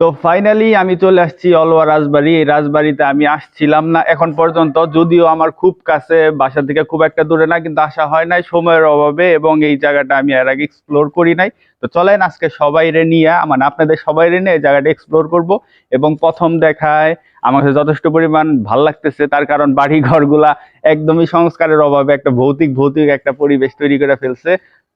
তো ফাইনালি আমি চলে আসছি অলওয়া রাজবাড়ি। এই রাজবাড়িতে আমি আসছিলাম না এখন পর্যন্ত, যদিও আমার খুব কাছে, বাসা থেকে খুব একটা দূরে না, কিন্তু আসা হয় নাই সময়ের অভাবে এবং এই জায়গাটা আমি এর আগে এক্সপ্লোর করি নাই। তো চলেন আজকে সবাই রে নিয়ে মানে আপনাদের সবাই রে নিয়ে এই জায়গাটা এক্সপ্লোর করব এবং প্রথম দেখায় আমার কাছে যথেষ্ট পরিমাণ ভালো লাগতেছে, তার কারণ বাড়ি ঘরগুলা একদমই সংস্কারের অভাবে একটা ভৌতিক ভৌতিক একটা পরিবেশ তৈরি করে ফেলছে।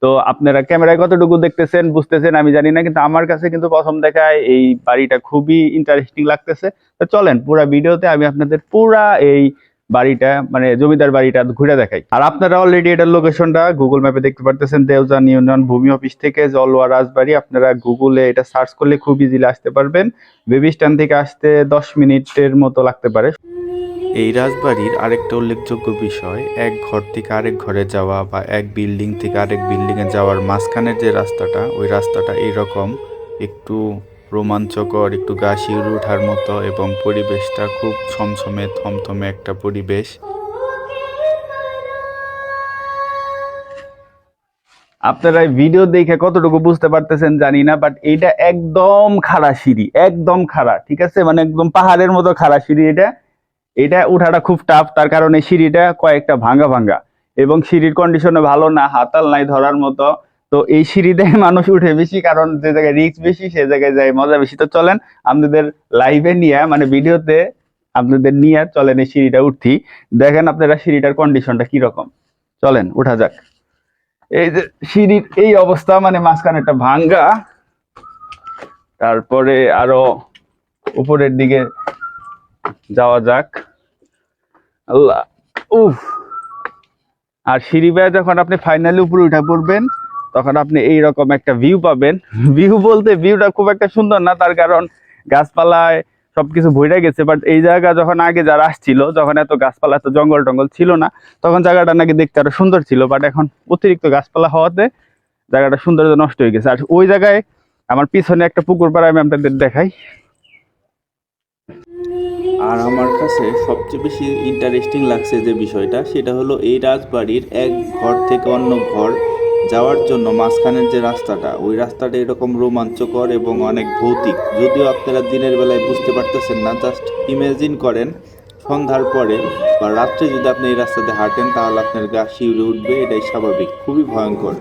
তো আপনারা ক্যামেরায় কতটুকু দেখতেছেন, বুঝতেছেন আমি জানি না, কিন্তু আমার কাছে কিন্তু প্রথম দেখায় এই বাড়িটা খুবই ইন্টারেস্টিং লাগতেছে। তো চলেন, পুরা ভিডিওতে আমি আপনাদের পুরা এই বাড়িটা মানে জমিদার বাড়িটা ঘুরে দেখাই। আর আপনারা অলরেডি এটার লোকেশনটা গুগল ম্যাপে দেখতে পারতেছেন, দেওজান ইউনিয়ন ভূমি অফিস থেকে জলওয়া রাজবাড়ি। আপনারা গুগলে এটা সার্চ করলে খুব ইজিলি আসতে পারবেন। বেবি স্ট্যান্ড থেকে আসতে দশ মিনিটের মতো লাগতে পারে। এই রাজবাড়ির আরেকটা উল্লেখযোগ্য বিষয়, এক ঘর থেকে আরেক ঘরে যাওয়া বা এক বিল্ডিং থেকে আরেক বিল্ডিং এ যাওয়ার মাঝখানের যে রাস্তাটা, ওই রাস্তাটা এইরকম, একটু রোমাঞ্চকর, একটু গা শিউরে ওঠার মতো এবং পরিবেশটা খুব ছমছমে, থমথমে একটা পরিবেশ। আপনারা ভিডিও দেখে কতটুকু বুঝতে পারতেছেন জানি না বাট এইটা একদম খাড়া সিঁড়ি, একদম খাড়া, ঠিক আছে? মানে একদম পাহাড়ের মতো খাড়া সিঁড়ি এটা। এটা উঠাটা খুব টাফ তার কারণে সিঁড়িটা কয়েকটা ভাঙ্গা ভাঙ্গা। এবং সিঁড়ির কন্ডিশনে ভালো না, হাতাল নাই ধরার মতো। তো এই সিঁড়িতে মানুষ উঠে বেশি, কারণ যে জায়গায় রিস্ক বেশি, সে জায়গায় যায় মজা বেশি। তো চলেন, আপনাদের লাইভে নিয়ে মানে ভিডিওতে আপনাদের নিয়ে চলেন এই সিঁড়িটা উঠি দেখেন আপনারা সিঁড়িটার কন্ডিশনটা কীরকম। চলেন, উঠা যাক। এই যে সিঁড়ির এই অবস্থা মানে মাঝখানে একটা ভাঙ্গা। তারপরে আরও উপরের দিকে যাওয়া যাক। আল্লাহ, উফ। আর সিঁড়ি বেয়ে যখন আপনি ফাইনালি উপরে উঠে পড়বেন, তখন আপনি এই রকম একটা ভিউ পাবেন। ভিউ বলতে ভিউটা খুব একটা সুন্দর না, তার কারণ গাছপালায় সবকিছু ভরে গেছে বাট এই জায়গা যখন আগে যারা আসছিল, যখন এত গাছপালা, এত জঙ্গল টঙ্গল ছিল না, তখন জায়গাটা নাকি দেখতে আরও সুন্দর ছিল বাট এখন অতিরিক্ত গাছপালা হওয়াতে জায়গাটা সৌন্দর্য নষ্ট হয়ে গেছে। আর ওই জায়গায় আমার পিছনে একটা পুকুর পাড়া আমি আপনাদের দেখাই। আর আমার কাছে সবচেয়ে বেশি ইন্টারেস্টিং লাগছে যে বিষয়টা, সেটা হলো এই রাজবাড়ির এক ঘর থেকে অন্য ঘর যাওয়ার জন্য মাঝখানের যে রাস্তাটা, ওই রাস্তাটা এরকম রোমাঞ্চকর এবং অনেক ভৌতিক। যদিও আপনারা দিনের বেলায় বুঝতে পারতেছেন না জাস্ট ইমাজিন করেন, সন্ধ্যার পরে বা রাত্রে যদি আপনি এই রাস্তাতে হাঁটেন, তাহলে আপনার গা শিউরে উঠবে, এটাই স্বাভাবিক, খুবই ভয়ঙ্কর।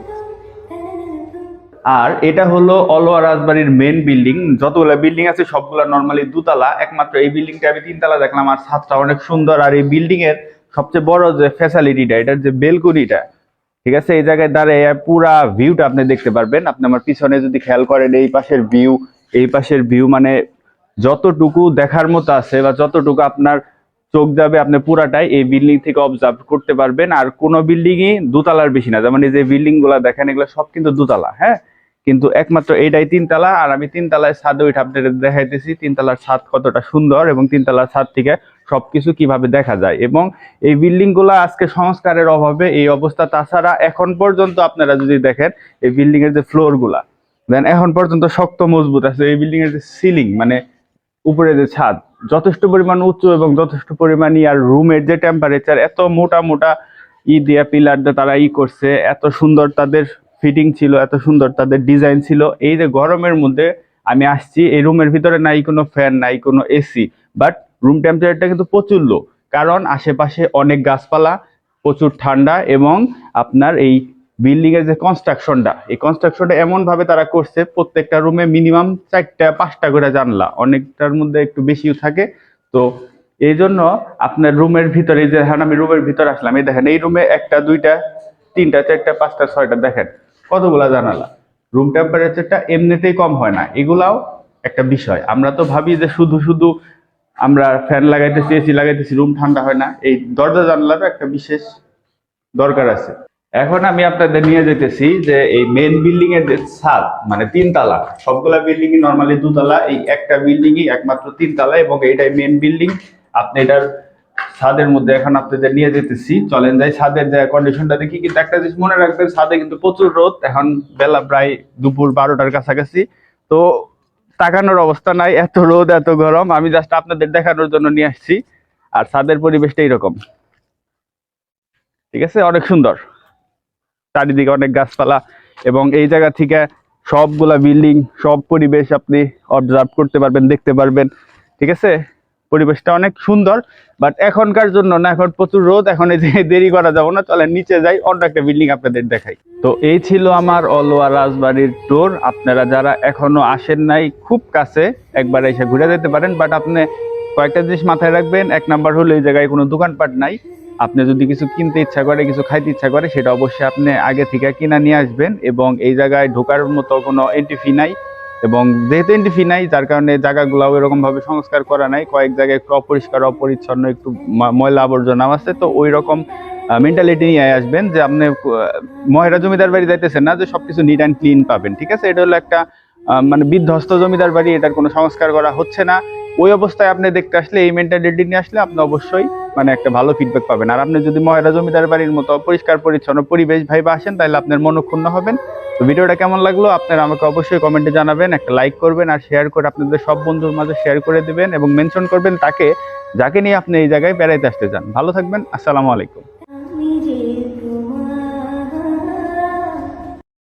আর এটা হলো অলওয়া রাজবাড়ির মেন বিল্ডিং যতগুলো বিল্ডিং আছে, সবগুলা নর্মালি দুতলা। একমাত্র এই বিল্ডিংটা আমি তিনতলা দেখলাম। আর ছাদটা অনেক সুন্দর। আর এই বিল্ডিং এর সবচেয়ে বড় যে ফ্যাসিলিটিটা এটার যে বেলকনিটা ঠিক আছে? এই জায়গায় দাঁড়িয়ে পুরা ভিউটা আপনি দেখতে পারবেন। আপনি আমার পিছনে যদি খেয়াল করেন, এই পাশের ভিউ এই পাশের ভিউ মানে যতটুকু দেখার মতো আছে বা যতটুকু আপনার চোখ যাবে, আপনি পুরাটাই এই বিল্ডিং থেকে অবজার্ভ করতে পারবেন। আর কোনো বিল্ডিংই দোতলার বেশি না। যেমন এই যে বিল্ডিংগুলা দেখেন, এগুলো সব কিন্তু দোতলা হ্যাঁ? কিন্তু একমাত্র এটাই তিনতলা, আর আমি তিনতলায় ছাদ উঠে আপনাদের দেখাইতেছি, তিনতলার ছাদ কতটা সুন্দর এবং তিনতলার ছাদ থেকে সবকিছু কীভাবে দেখা যায়। এবং এই বিল্ডিংগুলা আজকে সংস্কারের অভাবে এই অবস্থা। তাছাড়া এখন পর্যন্ত আপনারা যদি দেখেন, এই বিল্ডিং এর যে ফ্লোরগুলা দেন এখন পর্যন্ত শক্ত মজবুত আছে। এই বিল্ডিং এর যে সিলিং মানে উপরে যে ছাদ, যথেষ্ট পরিমাণ উঁচু এবং যথেষ্ট পরিমাণ আর রুমের যে টেম্পারেচার এত মোটা মোটা ই দিয়া পিলার দিয়ে তারা ই করছে, এত সুন্দর তাদের ফিটিং ছিল, এত সুন্দর তাদের ডিজাইন ছিল। এই যে গরমের মধ্যে আমি আসছি, এই রুমের ভিতরে নাই কোনো ফ্যান, নাই কোনো এসি, বাট রুম টেম্পারেচারটা কিন্তু প্রচুর লো কারণ আশেপাশে অনেক গাছপালা, প্রচুর ঠান্ডা এবং আপনার এই বিল্ডিং এর যে কনস্ট্রাকশনটা এই কনস্ট্রাকশনটা এমন ভাবে তারা করছে, প্রত্যেকটা রুমে মিনিমাম চারটা, পাঁচটা করে জানলা, অনেকটার মধ্যে একটু বেশিও থাকে। তো এই জন্য আপনার রুমের ভিতরে যে এখন আমি রুমের ভিতরে আসলাম, এই দেখেন, এই রুমে একটা, দুইটা, তিনটা, চারটা, পাঁচটা, ছয়টা, দেখেন। কতগুলা জানালা? রুম টেম্পারেচারটা এমনিতেই কম হয় না। এগুলাও একটা বিষয়। আমরা তো ভাবি যে শুধু শুধু আমরা ফ্যান লাগাইতেছি এসি লাগাইতেছি রুম ঠান্ডা হয় না। এই দরজা জানলারও একটা বিশেষ দরকার আছে। এখন আমি আপনাদের নিয়ে যেতেছি যে এই মেন বিল্ডিং এর যে ছাদ মানে তিনতলা, সবগুলা বিল্ডিং নর্মালি দুতলা, এই একটা বিল্ডিংই একমাত্র তিনতলা এবং এইটাই মেন বিল্ডিং আপনি এটার ছাদের মধ্যে এখন আপনাদের নিয়ে যেতেছি। চলেন যাই ছাদের যে কন্ডিশনটা দেখি, কিন্তু একটা জিনিস মনে রাখবেন, ছাদে কিন্তু প্রচুর রোদ। এখন বেলা প্রায় দুপুর বারোটার কাছাকাছি। তো তাকানোর অবস্থা নাই, এত রোদ, এত গরম। আমি জাস্ট আপনাদের দেখানোর জন্য নিয়ে আসছি। আর ছাদের পরিবেশটা এরকম। ঠিক আছে? অনেক সুন্দর। চারিদিকে অনেক গাছপালা এবং এই জায়গা থেকে সবগুলা বিল্ডিং, সব পরিবেশ আপনি অবজার্ভ করতে পারবেন, দেখতে পারবেন। ঠিক আছে? পরিবেশটা অনেক সুন্দর বাট এখনকার জন্য না, এখন প্রচুর রোদ, এখন এই যে দেরি করা যাবে না চলে নিচে যাই, অন্য একটা বিল্ডিং আপনাদের দেখাই। তো এই ছিল আমার অলওয়া রাজবাড়ির টোর আপনারা যারা এখনও আসেন নাই, খুব কাছে একবার এসে ঘুরে যেতে পারেন বাট আপনি কয়েকটা জিনিস মাথায় রাখবেন, এক নাম্বার হলো এই জায়গায় কোনো দোকানপাট নাই, আপনি যদি কিছু কিনতে ইচ্ছা করে, কিছু খাইতে ইচ্ছা করে, সেটা অবশ্যই আপনি আগে থেকে কিনা নিয়ে আসবেন, এবং এই জায়গায় ঢোকার মতো কোনো এন্ট্রি ফি নাই। এবং যেহেতু এন্ট্রি ফি নাই, যার কারণে জায়গাগুলাও এরকমভাবে সংস্কার করা নাই। কয়েক জায়গায় একটু অপরিষ্কার, অপরিচ্ছন্ন, একটু ময়লা আবর্জনা আছে, তো ওই রকম মেন্টালিটি নিয়ে আসবেন যে আপনি মহেরা জমিদার বাড়ি যাইতেছেন না, যে সব কিছু নিট অ্যান্ড ক্লিন পাবেন, ঠিক আছে? এটা হলো একটা মানে বিধ্বস্ত জমিদার বাড়ি, এটার কোনো সংস্কার করা হচ্ছে না। ওই অবস্থায় আপনি দেখতে আসলে, এই মেন্টালিটি নিয়ে আসলে আপনি অবশ্যই মানে একটা ভালো ফিডব্যাক পাবেন। আর আপনি যদি মহেরা জমিদার বাড়ির মতো পরিষ্কার, পরিচ্ছন্ন পরিবেশ ভাইবা আসেন, তাহলে আপনার মনক্ষুণ্ণ হবেন। তো ভিডিওটা কেমন লাগল? আপনারা আমাকে অবশ্যই কমেন্টে জানাবেন, একটা লাইক করবেন আর শেয়ার করে আপনাদের সব বন্ধুর মাঝে শেয়ার করে দিবেন এবং মেনশন করবেন তাকে, যাকে নিয়ে আপনি এই জায়গায় বেড়াইতে আসতে চান। ভালো থাকবেন, আসসালামু আলাইকুম।